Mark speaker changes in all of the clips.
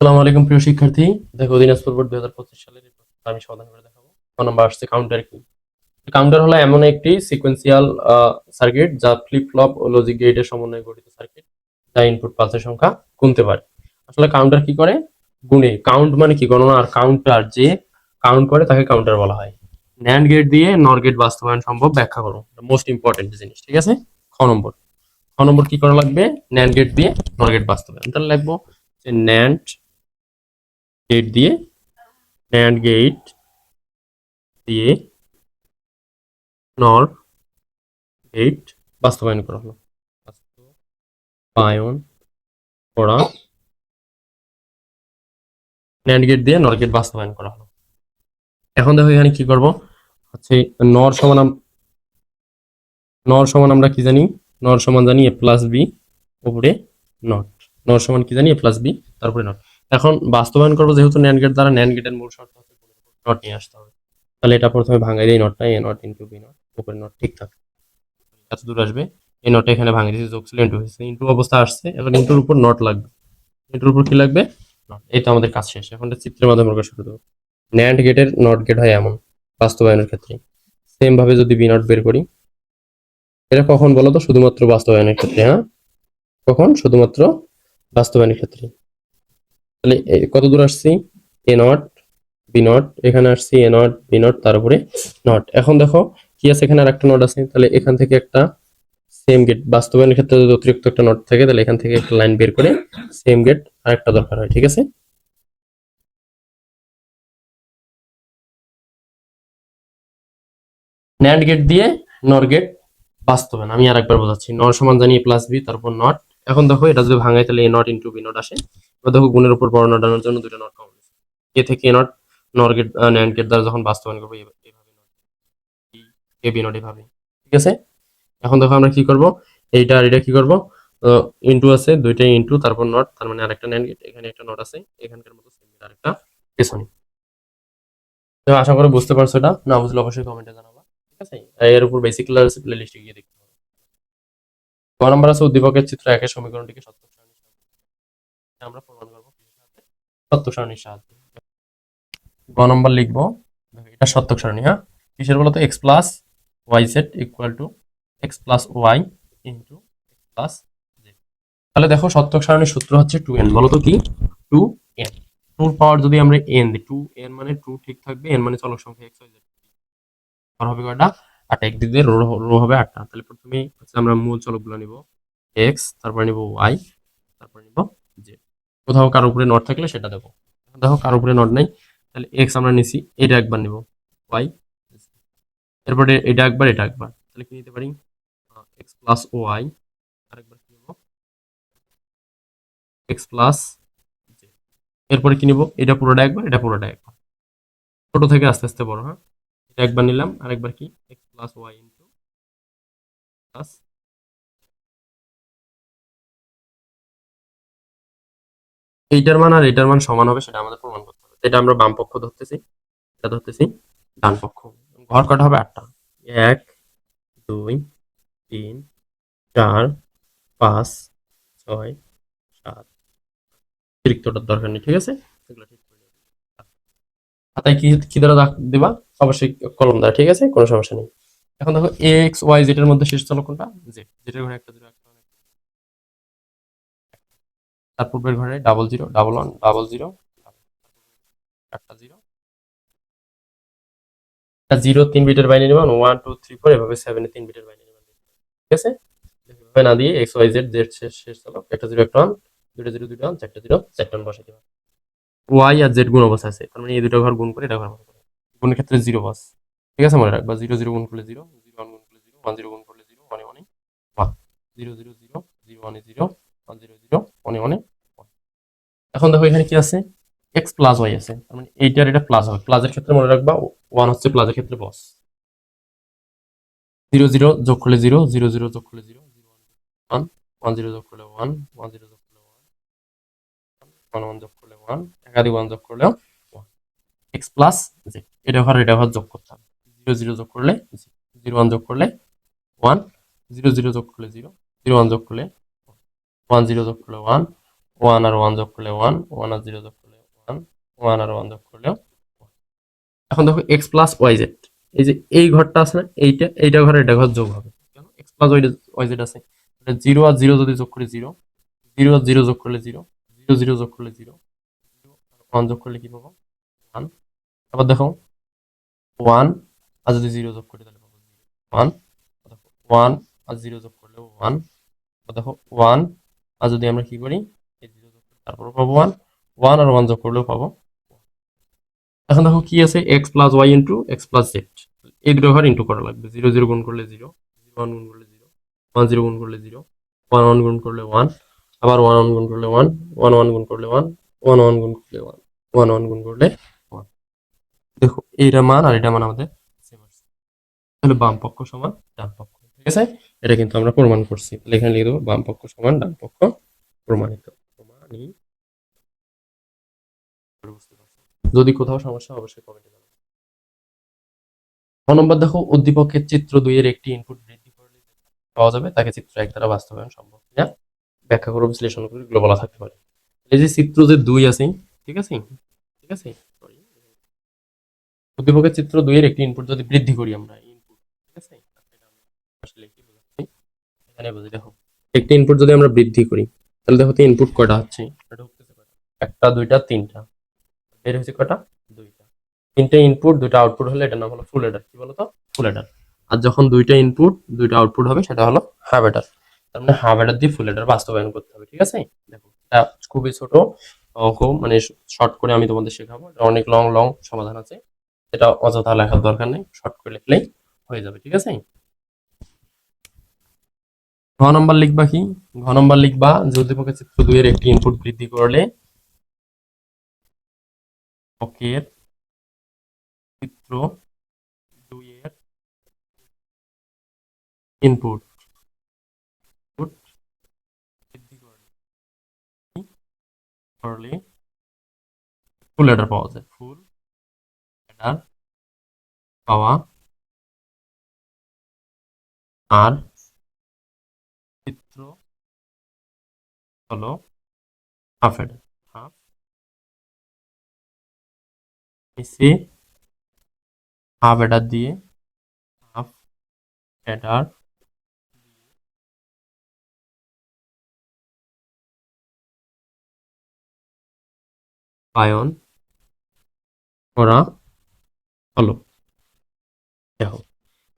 Speaker 1: আসসালামু আলাইকুম, প্রিয় শিক্ষার্থী। দেখো, দিনাজপুর বোর্ড দুই হাজার পঁচিশ সালের আমি সমাধান করে দেখাবো। ক নাম্বার আসছে কাউন্টার কি কাউন্টার হলো এমন একটি সিকোয়েন্সিয়াল সার্কিট যা ফ্লিপ ফ্লপ ও লজিক গেটের সমন্বয়ে গঠিত সার্কিট যা ইনপুট পালসের সংখ্যা গুনতে পারে। আসলে কাউন্টার কি করে? গুণে কাউন্ট মানে কি? গণনা আর কাউন্টার যে কাউন্ট করে তাকে কাউন্টার বলা হয়। ন্যান্ড গেট দিয়ে নর গেট বাস্তবায়ন সম্ভব ব্যাখ্যা করো। মোস্ট ইম্পর্টেন্ট জিনিস, ঠিক আছে? খ নম্বর। খ নম্বর কি করা লাগবে? ন্যান্ড গেট দিয়ে নর গেট বাস্তবায়ন। তাহলে লিখব যে ন্যান্ড গেট দিয়ে, NAND গেট দিয়ে নর গেট বাস্তবায়ন করা হলো। বাস্তবায়ন করা, NAND গেট দিয়ে নর গেট বাস্তবায়ন করা হলো। এখন দেখো এখানে কি করব? হচ্ছে নর সমান নর সমান আমরা কি জানি? নর সমান জানি এ প্লাস বি উপরে নট নর সমান কি জানি? এ প্লাস বি তারপরে নট এখন বাস্তবায়ন করব যেহেতু ন্যান্ড গেট দ্বারা ন্যান্ড গেটের মূল শর্ত হচ্ছে নট নিয়ে আসতে হবে। তাহলে এটা প্রথমে ভাঙাই দিই নটটা A not into B not উপরে নট ঠিক থাকে। এত দূর আসবে। এই নটটা এখানে ভাঙে দিয়েছে যোগ ছিল ইন্টু হয়েছে ইন্টু অবস্থা আসছে এখন ইন্টুর উপর নট লাগবে। ইন্টুর উপর কি লাগবে? নট এই তো আমাদের কাজ শেষ। এখন চিত্রের মাধ্যমে প্রকাশ করে দেবো ন্যান্ড গেটের নট গেট হয় এমন, বাস্তবায়নের ক্ষেত্রে। সেম ভাবে যদি বি নট বের করি, এটা কখন বলো তো শুধুমাত্র বাস্তবায়নের ক্ষেত্রে হ্যাঁ? কখন? শুধুমাত্র বাস্তবায়নের ক্ষেত্রে। তাহলে কত দূর আসছি? এ নট, বি নট, এখানে আসছি, এ নট, বি নট, তারপরে নট। এখন দেখো, কি আছে এখানে আর একটা নট আছে? তাহলে এখান থেকে একটা সেম গেট বাস্তবায়নের ক্ষেত্রে যদি অতিরিক্ত একটা নট থাকে, তাহলে এখান থেকে একটা লাইন বের করে সেম গেট আর একটা দরকার হয়, ঠিক আছে? ন্যান্ড গেট দিয়ে নর গেট বাস্তবায়ন। আমি আর একবার বোঝাচ্ছি। নর সমান জানি প্লাস বি তারপর নট এখন দেখো, এটা যদি ভাঙাই তাহলে A not into B not আসে। এবার দেখো, গুণের উপর নট আনার জন্য দুটো নট কমন এ থেকে A not NOR gate NAND gate দ্বারা যখন বাস্তবায়ন করব, এভাবে এ বি নট এভাবে। ঠিক আছে? এখন দেখো, আমরা কি করব? এইটা আর এটা কি করব? ইন্টু আছে, দুইটাই ইন্টু তারপর নট তার মানে আরেকটা ন্যান্ড গেট এখানে একটা নট আছে, এখানকার মতো সেম আরেকটা পেছনে। তো আশা করি বুঝতে পারছ এটা। না বুঝলে অবশ্যই কমেন্টে জানাবা। ঠিক আছে? এর উপর বেসিক ক্লাস প্লে লিস্টে গিয়ে দেখতে হবে ক নাম্বার আছে উদ্দীপকের চিত্র একের সমীকরণটিকে সত্য সারণীর সাহায্যে। আমরা প্রমাণ সত্য সারণীর সাহায্যে। গ নম্বর এটা সারণী হ্যাঁ? কিসের X plus Y Z equal to X plus Y into X plus তাহলে দেখো সত্যক সারণীর সূত্র হচ্ছে টু এন বলতো কি? টু এন টুর পাওয়ার যদি আমরা এন দিই টু এন মানে টু ঠিক থাকবে এন মানে চলক সংখ্যা এক্স ওয়াই জেড হবে কয়টা? আট এক দিক দিয়ে রো রো হবে আটটা তাহলে প্রথমে আমরা মূল চলকগুলো নিব। এক্স তারপরে নিব ওয়াই তারপরে নিব জেড কোথাও কার উপরে নট থাকলে সেটা দেবো। দেখো কার উপরে নট নাই, তাহলে এক্স আমরা নিছি, এটা একবার নিব। ওয়াই এরপরে এটা একবার এটা একবার। তাহলে কি নিতে পারি? এক্স প্লাস ওয়াই আরেকবার কি নিব? এক্স প্লাস এরপরে কি নিব? এটা পুরোটা একবার, এটা পুরোটা একবার। ছোট থেকে আস্তে আস্তে বড় হ্যাঁ? একবার নিলাম, আরেকবার কি? X plus Y into plus এইটার মান আর এটার মান সমান হবে, সেটা আমাদের প্রমাণ করতে হবে। এটা আমরা বাম পক্ষ ধরতেছি, এটা ধরতেছি, ডান পক্ষ। ঘর কটা হবে আটটা। এক, দুই, তিন, চার, পাঁচ, ছয়, সাত। অতিরিক্তটার দরকার নেই, ঠিক আছে? এগুলো। খাতায় কি কি দ্বারা দিবা? অবশ্যই কলম দ্বারা, ঠিক আছে? কোনো সমস্যা নেই। এখন দেখো এ এক্স ওয়াই জেড এর মধ্যে শেষ চলো কোনটা? জেড জেডের ঘরে একটা জিরো একটা তার পূর্বের ঘরে double zero double one double zero একটা জিরো একটা জিরো তিন বিটের বাইরে নেবেন ওয়ান টু থ্রি ফোর এভাবে সেভেনে তিন বিটের বাইরে নেবেন ঠিক আছে? এভাবে না দিয়ে এক্স ওয়াই জেড জেড শেষ শেষ চলো একটা জিরো একটা ওয়ান দুটো জিরো দুটো ওয়ান চারটা জিরো চারটা ওয়ান বসে দিবা ওয়াই আর জেড গুণ অবস্থা আছে, তার মানে এই দুটো ঘর গুণ করে এটা ঘর গুণের ক্ষেত্রে জিরো বস ঠিক আছে মনে রাখবা জিরো জিরো গুণ করলে জিরো জিরো ওয়ান গুণ করলে জিরো ওয়ান জিরো গুণ করলে জিরো ওয়ানে ওয়ানে one zero zero zero zero ওয়ানে জিরো ওয়ান জিরো জিরো ওয়ানে ওয়ানে ওয়ান এখন দেখো এখানে কি আছে এক্স প্লাস ওয়াই আছে তার মানে এইটার এটা প্লাস হবে প্লাসের ক্ষেত্রে মনে রাখবা ওয়ান হচ্ছে প্লাসের ক্ষেত্রে বস জিরো জিরো যোগ করলে জিরো জিরো জিরো যোগ করলে zero zero one one zero যোগ করলে ওয়ান ওয়ান জিরো যোগ করলে ওয়ান ওয়ান ওয়ান যোগ করলে ওয়ান একাধিক ওয়ান যোগ করলেও ওয়ান এক্স প্লাস জেড এটা ঘর এটা ঘর যোগ করতে হবে জিরো জিরো যোগ করলে জিরো ওয়ান যোগ করলে ওয়ান জিরো জিরো যোগ করলে জিরো জিরো ওয়ান যোগ করলে ওয়ান জিরো যোগ করলে ওয়ান ওয়ান আর ওয়ান যোগ করলে ওয়ান ওয়ান আর জিরো যোগ করলে ওয়ান ওয়ান আর ওয়ান যোগ করলেও এখন দেখো এক্স প্লাস ওয়াই জেড এই যে এই ঘরটা আছে না এইটা এইটা ঘরে এটা ঘর যোগ হবে কেন এক্স প্লাস ওয়াই জেড আছে জিরো আর জিরো যদি যোগ করি জিরো জিরো আর জিরো যোগ করলে জিরো জিরো জিরো যোগ করলে জিরো জিরো ওয়ান যোগ করলে কি পাবো ওয়ান আবার দেখো ওয়ান আর যদি জিরো যোগ করি তাহলে পাবো ওয়ান দেখো ওয়ান আর জিরো যোগ করলে ওয়ান দেখো ওয়ান আর যদি আমরা কি করি, এই জিরো যোগ করি তারপর পাবো ওয়ান ওয়ান আর ওয়ান যোগ করলেও পাবো এখন দেখো কি আছে X plus Y into X plus Z এই দুটো ঘর ইন্টু করা লাগবে। জিরো জিরো গুণ করলে জিরো জিরো ওয়ান গুণ করলে জিরো ওয়ান জিরো গুণ করলে জিরো ওয়ান ওয়ান গুণ করলে ওয়ান আবার ওয়ান ওয়ান গুণ করলে ওয়ান ওয়ান ওয়ান গুণ করলে ওয়ান ওয়ান ওয়ান গুণ করলে ওয়ান ওয়ান ওয়ান গুণ করলে দেখো, এইটা মান আর এটা মান আমাদের সেম আসছে তাহলে বাম পক্ষ সমান ডান পক্ষ, ঠিক আছে? এটা কিন্তু আমরা প্রমাণ করছি। তাহলে এখানে লিখে দেবো, বাম পক্ষ সমান, ডান পক্ষ প্রমাণিত। প্রমাণিত। যদি কোথাও সমস্যা অবশ্যই কমেন্টে জানাবেন নম্বর দেখো, উদ্দীপকের চিত্র দুইয়ের একটি ইনপুট বৃদ্ধি করলে পাওয়া যাবে। তাকে চিত্র এক দ্বারা বাস্তবায়ন সম্ভব কিনা, ব্যাখ্যা করে বিশ্লেষণ করে এগুলো বলা থাকতে পারে। এই যে চিত্র যে দুই আছে, ঠিক আছে? ঠিক আছে? Sorry. চিত্র দুইয়ের একটি ইনপুট যদি বৃদ্ধি করি আমরা ইনপুট ঠিক আছে? এটা আসলে কি বোঝাচ্ছি এখানে একটি ইনপুট যদি আমরা বৃদ্ধি করি, তাহলে দেখো তো ইনপুট কয়টা হচ্ছে? এটা একটা, দুইটা, তিনটা। বের হয়েছে কয়টা দুইটা। তিনটা ইনপুট দুইটা আউটপুট হলে এটার নাম হলো ফুল এডার কি বলতো? ফুল এডার আর যখন দুইটা ইনপুট দুইটা আউটপুট হবে, সেটা হলো হাফ এডার তার মানে হাফ এডার দিয়ে ফুল এডার বাস্তবায়ন করতে হবে, ঠিক আছে? দেখো, এটা খুবই ছোট অঙ্ক মানে শর্ট করে আমি তোমাদের শেখাবো। এটা অনেক লং লং সমাধান আছে। এটা অযথা লেখার দরকার নেই, শর্ট করে লিখলেই হয়ে যাবে, ঠিক আছে? ঘ নম্বর লিখবা কি? ঘ নম্বর লিখবা, যে উদ্দীপকের চিত্র দুইয়ের একটি ইনপুট বৃদ্ধি করলে অকের চিত্র দুইয়ের ইনপুট ফুল এডার পাওয়া যায় ফুল এডার পাওয়া আর চিত্র হলো হাফ এডার হাফ এসে হাফ এডার দিয়ে হাফ এডার বায়ন করা হলো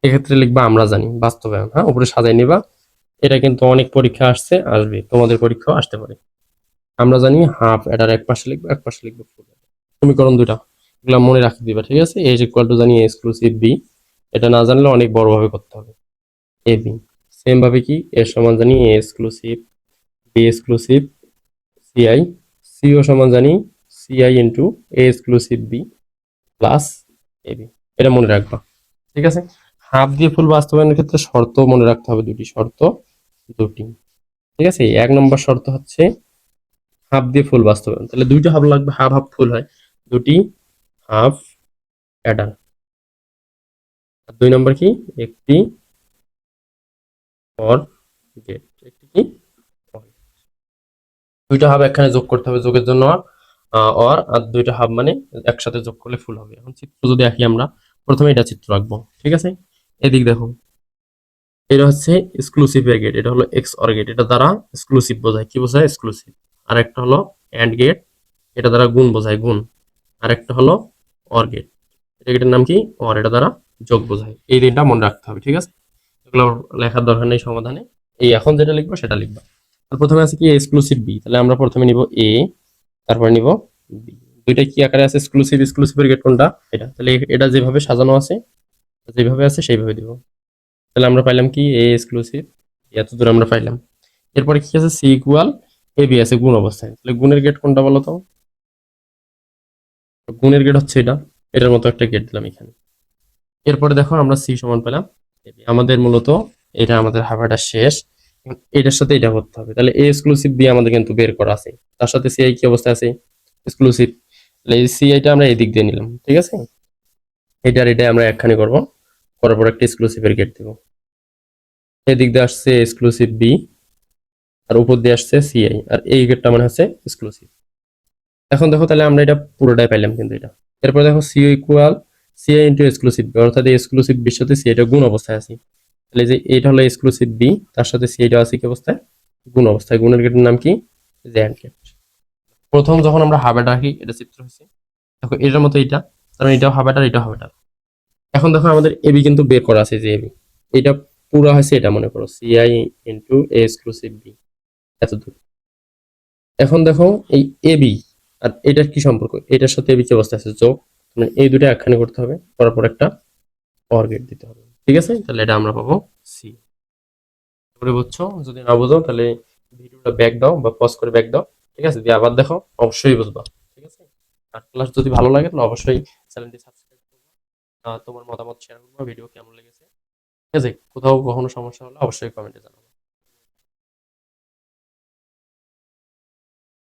Speaker 1: এক্ষেত্রে লিখবা আমরা জানি বাস্তবায়ন হ্যাঁ উপরে সাজাই নিবা। এটা কিন্তু অনেক পরীক্ষা আসছে, আসবে, তোমাদের পরীক্ষাও আসতে পারে। আমরা জানি হাফ এটার এক পাশে লিখব, এক পাশে লিখব ফুল সমীকরণ দুটা এগুলো মনে রাখতে দিবা, ঠিক আছে? এ ইকুয়াল টু জানি এক্সক্লুসিভ বি এটা না জানলে অনেক বড় ভাবে করতে হবে। এ বি সেম ভাবে কি? এর সমান জানি A exclusive B exclusive CI CO সমান জানি CI into A exclusive B plus A B এটা মনে রাখবা। ঠিক আছে? হাফ দিয়ে ফুল বাস্তবায়নের ক্ষেত্রে শর্ত মনে রাখতে হবে দুটি। শর্ত দুটি। ঠিক আছে? এক নম্বর শর্ত হচ্ছে হাফ দিয়ে ফুল বাস্তবায়ন। তাহলে দুইটা হাফ লাগবে, হাফ হাফ ফুল হয়। দুটি হাফ অ্যাডার আর দুই নম্বর কি? একটি অর গেট একটি কি? দুইটা হাফ এখানে যোগ করতে হবে যোগের জন্য। অর আর দুইটা হাফ মানে একসাথে যোগ করলে ফুল হবে। এখন চিত্র যদি আঁকি আমরা, প্রথমে এটা চিত্র আঁকবো, ঠিক আছে? এদিক দেখো। এটা হচ্ছে এক্সক্লুসিভ গেট এটা হলো এক্স অর গেট এটা দ্বারা এক্সক্লুসিভ বোঝায়। কি বোঝায়? এক্সক্লুসিভ আর একটা হলো অ্যান্ড গেট এটা দ্বারা গুণ বোঝায়, গুণ। আর একটা হলো অর গেট এটা গেটের নাম কি? অর এটা দ্বারা যোগ বোঝায়। এই তিনটা মনে রাখতে হবে, ঠিক আছে? এগুলো লেখার দরকার নেই সমাধানে। এই এখন যেটা লিখব, সেটা লিখবা। প্রথমে আছে কি? এক্সক্লুসিভ বি তাহলে আমরা প্রথমে নিব এ তারপর নিব। বি দুইটা কি আকারে আছে এক্সক্লুসিভ এক্সক্লুসিভ এর গেট কোনটা? এটা। তাহলে এটা যেভাবে সাজানো আছে, যেভাবে আছে সেইভাবে দিব। তাহলে আমরা পাইলাম কি? এ এক্সক্লুসিভ এত দূর আমরা পাইলাম। এরপরে কি আছে? সি ইকুয়াল এ বি আছে গুণ অবস্থায়। তাহলে গুণের গেট কোনটা বলো তো? গুণের গেট হচ্ছে এটা। এটার মতো একটা গেট দিলাম এখানে। এরপরে দেখো আমরা সি সমান পেলাম। আমাদের মূলত এটা আমাদের হাফাটা শেষ। এটার সাথে এটা করতে হবে। তাহলে এ এক্সক্লুসিভ দিয়ে আমাদের কিন্তু বের করা আছে। তার সাথে সিআই কি অবস্থা আছে? এক্সক্লুসিভ তাহলে এই সিআইটা আমরা এদিক দিয়ে নিলাম, ঠিক আছে? এটার এটা আমরা একখানে করব। করার পর একটা এক্সক্লুসিভের গেট দেব। এদিক দিয়ে আসছে এক্সক্লুসিভ বি আর উপর দিয়ে আসছে সিআই আর এই গেটটা মানে হচ্ছে এক্সক্লুসিভ এখন দেখো তাহলে আমরা এটা পুরোটাই পাইলাম কিন্তু এটা। এরপর দেখো CO equal CI into exclusive অর্থাৎ এক্সক্লুসিভ বির সাথে সিআইটা গুণ অবস্থায় আছে। তাহলে যে এইটা হলো এক্সক্লুসিভ বি তার সাথে সিআইটা আছে কি অবস্থায়? গুণ অবস্থায়। গুণের গেটের নাম কি? জ্যান্ড গেট প্রথম যখন আমরা হাবেটা রাখি এটা চিত্র হয়েছে। দেখো, এটার মতো এটা কারণ এটাও হাবেটার এটাও হাবেটার এখন দেখো, আমাদের এবি কিন্তু বের করা আছে, যে এবি এটা পুরো হয়েছে, এটা মনে করো C CI into exclusive B এত দূর। এখন দেখো, এই এবি আর এটার কি সম্পর্ক? এটার সাথে এবি কি অবস্থা আছে? যোগ। মানে এই দুটো একখানে করতে হবে। করার পর একটা অর গেট দিতে হবে। ঠিক আছে? তাহলে এটা আমরা পাবো সি তারপরে বুঝছ? যদি না বুঝো, তাহলে ভিডিওটা ব্যাক দাও বা পজ করে ব্যাক দাও। ঠিক আছে? দিয়ে আবার দেখো, অবশ্যই বুঝবা। ঠিক আছে? আর ক্লাস যদি ভালো লাগে, তাহলে অবশ্যই চ্যানেলটি সাবস্ক্রাইব করবা তোমার মতামত শেয়ার করবা ভিডিও কেমন লেগেছে। ঠিক আছে? কোথাও কখনো সমস্যা হলে অবশ্যই কমেন্টে জানাও